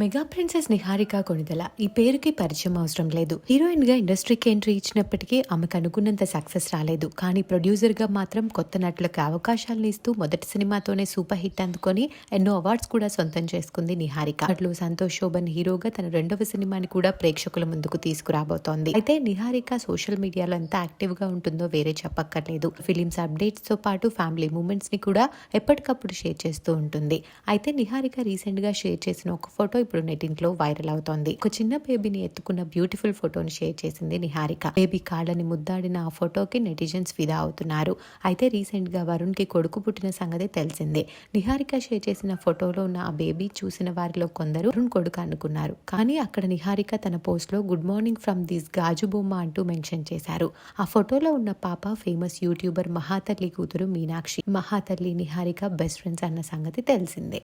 Mega princess Niharika Konidela ఈ పేరుకి పరిచయం అవసరం లేదు. హీరోయిన్గా ఇండస్ట్రీకి ఎంట్రీ ఇచ్చినప్పటికీ ఆమెకు అనుకున్నంత సక్సెస్ రాలేదు. కానీ ప్రొడ్యూసర్గా మాత్రం కొత్త నటులకు అవకాశాలను ఇస్తూ మొదటి సినిమాతోనే సూపర్ హిట్ అందుకొని ఎన్నో అవార్డ్స్ కూడా సొంతం చేసుకుంది నిహారిక. అట్లు సంతోష్ శోభన్ హీరోగా తన రెండవ సినిమాని కూడా ప్రేక్షకుల ముందుకు తీసుకురాబోతోంది. అయితే నిహారిక సోషల్ మీడియాలో ఎంత యాక్టివ్గా ఉంటుందో వేరే చెప్పక్కర్లేదు. ఫిలిమ్స్ అప్డేట్స్తో పాటు ఫ్యామిలీ మూమెంట్స్ని కూడా ఎప్పటికప్పుడు షేర్ చేస్తూ ఉంటుంది. అయితే నిహారిక రీసెంట్గా షేర్ చేసిన ఒక ఫోటో ఇప్పుడు నెటింట్లో వైరల్ అవుతోంది. ఒక చిన్న బేబీని ఎత్తుకున్న బ్యూటిఫుల్ ఫోటోని షేర్ చేసింది నిహారిక. బేబీ కాళ్ళని ముద్దాడిన ఆ ఫోటోకి నెటిజన్స్ ఫిదా అవుతున్నారు. అయితే రీసెంట్గా వరుణ్కి కొడుకు పుట్టిన సంగతి తెలిసిందే. నిహారిక షేర్ చేసిన ఫోటోలో ఉన్న ఆ బేబీ చూసిన వారిలో కొందరు వరుణ్ కొడుకు అనుకున్నారు. కానీ అక్కడ నిహారిక తన పోస్ట్లో గుడ్ మార్నింగ్ ఫ్రమ్ దిస్ గాజు బొమ్మ అంటూ మెన్షన్ చేశారు. ఆ ఫోటోలో ఉన్న పాప ఫేమస్ యూట్యూబర్ మహాతల్లి కూతురు మీనాక్షి. మహాతల్లి నిహారిక బెస్ట్ ఫ్రెండ్స్ అన్న సంగతి తెలిసిందే.